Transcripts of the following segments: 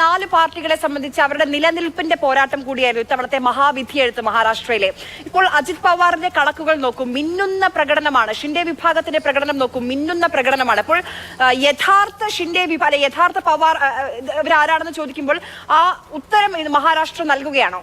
നാല് പാർട്ടികളെ സംബന്ധിച്ച് അവരുടെ നിലനിൽപ്പിന്റെ പോരാട്ടം കൂടിയായിരുന്നു ഇത്തവണത്തെ മഹാവിധി എഴുത്ത് മഹാരാഷ്ട്രയിലെ. ഇപ്പോൾ അജിത് പവാറിന്റെ കണക്കുകൾ നോക്കും മിന്നുന്ന പ്രകടനമാണ്. ഷിൻഡെ വിഭാഗത്തിന്റെ പ്രകടനം നോക്കും മിന്നുന്ന പ്രകടനമാണ്. അപ്പോൾ യഥാർത്ഥ ഷിൻഡെ വിഭാഗം യഥാർത്ഥ പവാർ ഇവരാരാണെന്ന് ചോദിക്കുമ്പോൾ ആ ഉത്തരം മഹാരാഷ്ട്ര നൽകുകയാണോ?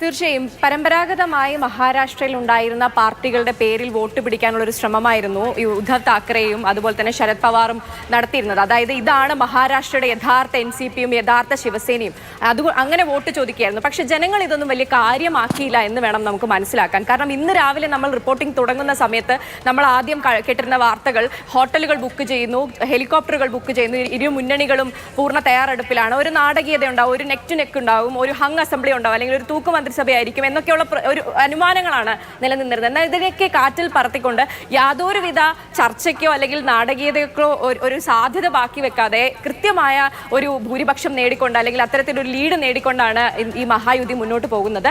തീർച്ചയായും പരമ്പരാഗതമായി മഹാരാഷ്ട്രയിൽ ഉണ്ടായിരുന്ന പാർട്ടികളുടെ പേരിൽ വോട്ട് പിടിക്കാനുള്ള ഒരു ശ്രമമായിരുന്നു ഈ ഉദ്ധവ് താക്കറെയും അതുപോലെ തന്നെ ശരത് പവാറും നടത്തിയിരുന്നത്. അതായത് ഇതാണ് മഹാരാഷ്ട്രയുടെ യഥാർത്ഥ എൻ സി പിയും യഥാർത്ഥ ശിവസേനയും. അത് അങ്ങനെ വോട്ട് ചോദിക്കുകയായിരുന്നു. പക്ഷെ ജനങ്ങൾ ഇതൊന്നും വലിയ കാര്യമാക്കിയില്ല എന്ന് വേണം നമുക്ക് മനസ്സിലാക്കാൻ. കാരണം ഇന്ന് രാവിലെ നമ്മൾ റിപ്പോർട്ടിംഗ് തുടങ്ങുന്ന സമയത്ത് നമ്മൾ ആദ്യം കേട്ടിരുന്ന വാർത്തകൾ ഹോട്ടലുകൾ ബുക്ക് ചെയ്യുന്നു ഹെലികോപ്റ്ററുകൾ ബുക്ക് ചെയ്യുന്നു ഇരു മുന്നണികളും പൂർണ തയ്യാറെടുപ്പിലാണ്. ഒരു നാടകീയത ഉണ്ടാവും ഒരു നെക്ക് ടു നെക്ക് ഉണ്ടാവും ഒരു ഹങ് അസംബ്ലി ഉണ്ടാവും അല്ലെങ്കിൽ ഒരു തൂക്ക് മന്ത്രിസഭയായിരിക്കും എന്നൊക്കെയുള്ള ഒരു അനുമാനങ്ങളാണ് നിലനിന്നിരുന്നത്. എന്നാൽ ഇതിനെയൊക്കെ കാറ്റിൽ പറത്തിക്കൊണ്ട് യാതൊരുവിധ ചർച്ചയ്ക്കോ അല്ലെങ്കിൽ നാടകീയതയ്ക്കോ ഒരു- സാധ്യത ബാക്കി വെക്കാതെ കൃത്യമായ ഒരു ഭൂരിപക്ഷം നേടിക്കൊണ്ട് അല്ലെങ്കിൽ അത്തരത്തിലൊരു ലീഡ് നേടിക്കൊണ്ടാണ് ഈ- മഹായുതി മുന്നോട്ട് പോകുന്നത്.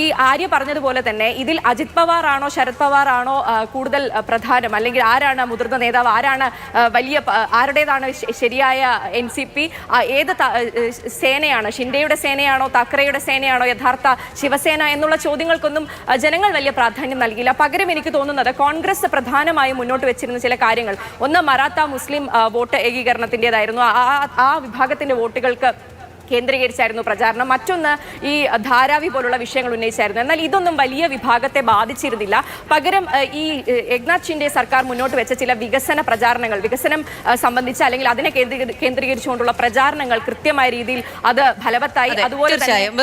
ഈ ആര്യ പറഞ്ഞതുപോലെ തന്നെ ഇതിൽ അജിത് പവാർ ആണോ ശരത് പവാർ ആണോ കൂടുതൽ പ്രധാനം? അല്ലെങ്കിൽ ആരാണ് മുതിർന്ന നേതാവ്? ആരാണ് വലിയ ആരുടേതാണ് ശരിയായ എൻ സി പി? ഏത് സേനയാണ്? ഷിൻഡെയുടെ സേനയാണോ താക്കറെയുടെ സേനയാണോ യഥാർത്ഥ ശിവസേന എന്നുള്ള ചോദ്യങ്ങൾക്കൊന്നും ജനങ്ങൾ വലിയ പ്രാധാന്യം നൽകിയില്ല. പകരം എനിക്ക് തോന്നുന്നത് കോൺഗ്രസ് പ്രധാനമായും മുന്നോട്ട് വെച്ചിരുന്ന ചില കാര്യങ്ങൾ. ഒന്ന് മറാത്ത മുസ്ലിം വോട്ട് ഏകീകരണത്തിന്റെതായിരുന്നു. ആ ആ- വിഭാഗത്തിന്റെ വോട്ടുകൾക്ക് കേന്ദ്രീകരിച്ചായിരുന്നു പ്രചാരണം. മറ്റൊന്ന് ഈ ധാരാവി പോലുള്ള വിഷയങ്ങൾ ഉന്നയിച്ചായിരുന്നു. എന്നാൽ ഇതൊന്നും വലിയ വിഭാഗത്തെ ബാധിച്ചിരുന്നില്ല. പകരം ഈ ഏക്നാഥ് ഷിൻഡെ സർക്കാർ മുന്നോട്ട് വെച്ച ചില വികസന പ്രചാരണങ്ങൾ വികസനം സംബന്ധിച്ച് അല്ലെങ്കിൽ അതിനെ കേന്ദ്രീകരി- കേന്ദ്രീകരിച്ചുകൊണ്ടുള്ള പ്രചാരണങ്ങൾ കൃത്യമായ രീതിയിൽ അത് ഫലവത്തായി അതുപോലെ